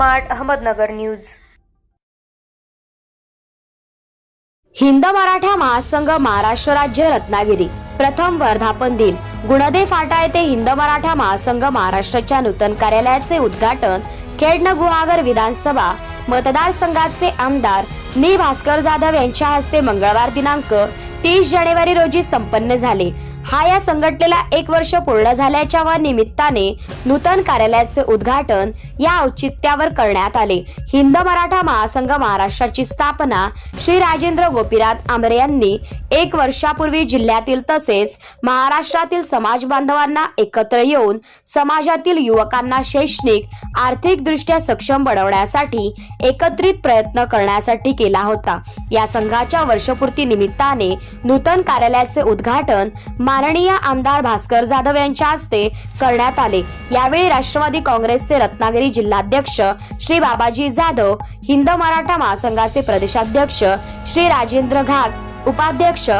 Smart Ahmednagar news. Hind Maratha महासंघ महाराष्ट्र राज्य रत्नागिरी. प्रथम वर्धापन दिन. गुणदे फाटा येथे हिंद मराठा महासंघ महाराष्ट्राच्या नूतन कार्यालयाचे उद्घाटन. खेडन गुहागर विधानसभा. मतदारसंघाचे आमदार नी भास्कर जाधव यांच्या हस्ते मंगळवार दिनांक तीस जानेवारी रोजी संपन्न झाले. हा या संघटनेला एक वर्ष पूर्ण झाल्याच्या व निमित्ताने नूतन कार्यालयाचे उद्घाटन या औचित्यावर करण्यात आले. हिंद मराठा महासंघ महाराष्ट्राची स्थापना श्री राजेंद्र गोपीनाथ आमरे यांनी एक वर्षापूर्वी जिल्ह्यातील तसेच महाराष्ट्रातील समाज बांधवांना एकत्र येऊन समाजातील युवकांना शैक्षणिक आर्थिक दृष्ट्या सक्षम बनवण्यासाठी एकत्रित प्रयत्न करण्यासाठी केला होता. या संघाच्या वर्षपूर्ती निमित्ताने नूतन कार्यालयाचे उद्घाटन माननीय आमदार भास्कर जाधव यांच्या हस्ते करण्यात आले. यावेळी राष्ट्रवादी काँग्रेसचे रत्नागिरी जिल्हाध्यक्ष श्री बाबाजी जाधव हिंद मराठा महासंघाचे प्रदेशाध्यक्ष श्री राजेंद्र घाग उपाध्यक्ष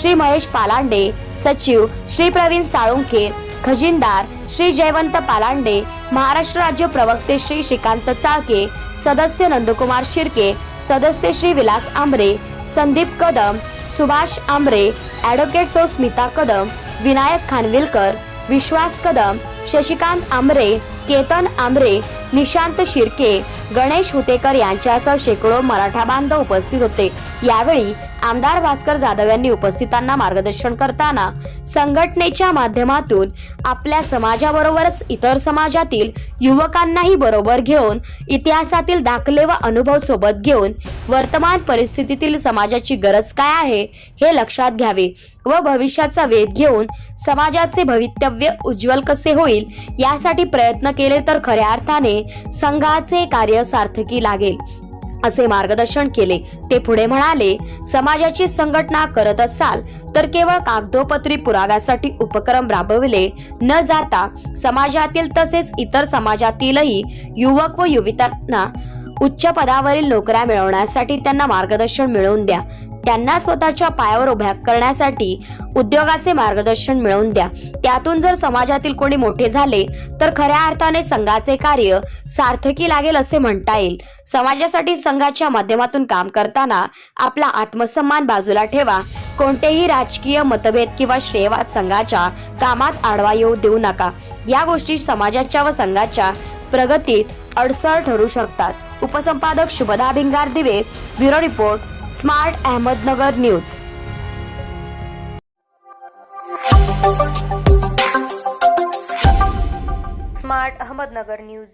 श्री महेश पालांडे सचिव श्री प्रवीण साळुंखे खजिनदार श्री जयवंत पालांडे महाराष्ट्र राज्य प्रवक्ते श्री श्रीकांत चाळके सदस्य नंदकुमार शिर्के सदस्य श्री विलास आंबरे संदीप कदम सुभाष आंबरे ॲडव्होकेट सौ स्मिता कदम विनायक खानविलकर विश्वास कदम शशिकांत आंबरे केतन आंबरे निशांत शिर्के गणेश हुतेकर यांच्यासह शेकडो मराठा बांधव उपस्थित होते. यावेळी आमदार भास्कर जाधव यांनी उपस्थितांना मार्गदर्शन करताना संघटनेच्या माध्यमातून आपल्या समाजाबरोबरच इतर समाजातील युवकांनाही बरोबर घेऊन इतिहासातील दाखले व अनुभव सोबत घेऊन वर्तमान परिस्थितीतील समाजाची गरज काय आहे हे लक्षात घ्यावे व भविष्याचा वेध घेऊन समाजाचे भवितव्य उज्ज्वल कसे होईल यासाठी प्रयत्न केले तर खऱ्या अर्थाने संघाचे कार्य सार्थकी लागेल. असे मार्गदर्शन केले. ते पुढे म्हणाले समाजाची संघटना करत असाल तर केवळ कागदोपत्री पुराव्यासाठी उपक्रम राबविले न जाता समाजातील तसेच इतर समाजातीलही युवक व युवितांना उच्च पदावरील नोकऱ्या मिळवण्यासाठी त्यांना मार्गदर्शन मिळवून द्या. त्यांना स्वतःच्या पायावर उभ्या करण्यासाठी उद्योगाचे मार्गदर्शन मिळवून द्या. त्यातून जर समाजातील कोणी मोठे झाले तर खऱ्या अर्थाने संघाचे कार्य सार्थकी लागेल असे म्हणता येईल. समाजासाठी संघाच्या माध्यमातून काम करताना आपला आत्मसन्मान बाजूला ठेवा. कोणतेही राजकीय मतभेद किंवा श्रेयवाद संघाच्या कामात आडवा येऊ देऊ नका. या गोष्टी समाजाच्या व संघाच्या प्रगतीत अडसर ठरू शकतात. उपसंपादक Shubhada Bhingardive bureau report smart Ahmednagar news. Smart Ahmednagar news.